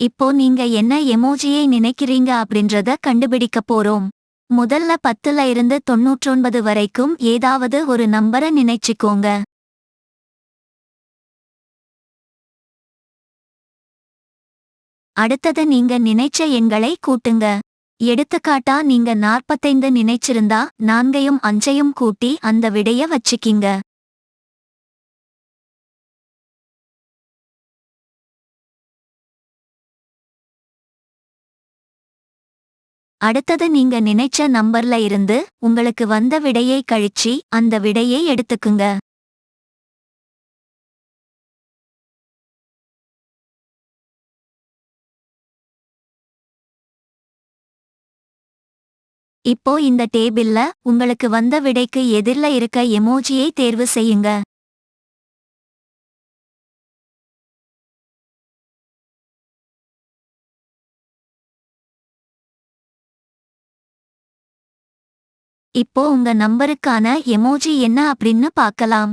இப்போ நீங்க என்ன எமோஜியை நினைக்கிறீங்க அப்படின்றத கண்டுபிடிக்க போறோம். முதல்ல பத்துல இருந்து தொண்ணூற்றொன்பது வரைக்கும் ஏதாவது ஒரு நம்பரை நினைச்சுக்கோங்க. அடுத்தது நீங்க நினைச்ச எண்களை கூட்டுங்க. எடுத்துக்காட்டா நீங்க நாற்பத்தைந்து நினைச்சிருந்தா நான்கையும் அஞ்சையும் கூட்டி அந்த விடைய வச்சுக்கிங்க. அடுத்தது நீங்க நினைச்ச நம்பர்ல இருந்து உங்களுக்கு வந்த விடையை கழிச்சு அந்த விடையை எடுத்துக்குங்க. இப்போ இந்த டேபிள்ல உங்களுக்கு வந்த விடைக்கு எதிர்ல இருக்க எமோஜியை தேர்வு செய்யுங்க. இப்போ உங்க நம்பருக்கான எமோஜி என்ன அப்படின்னு பார்க்கலாம்.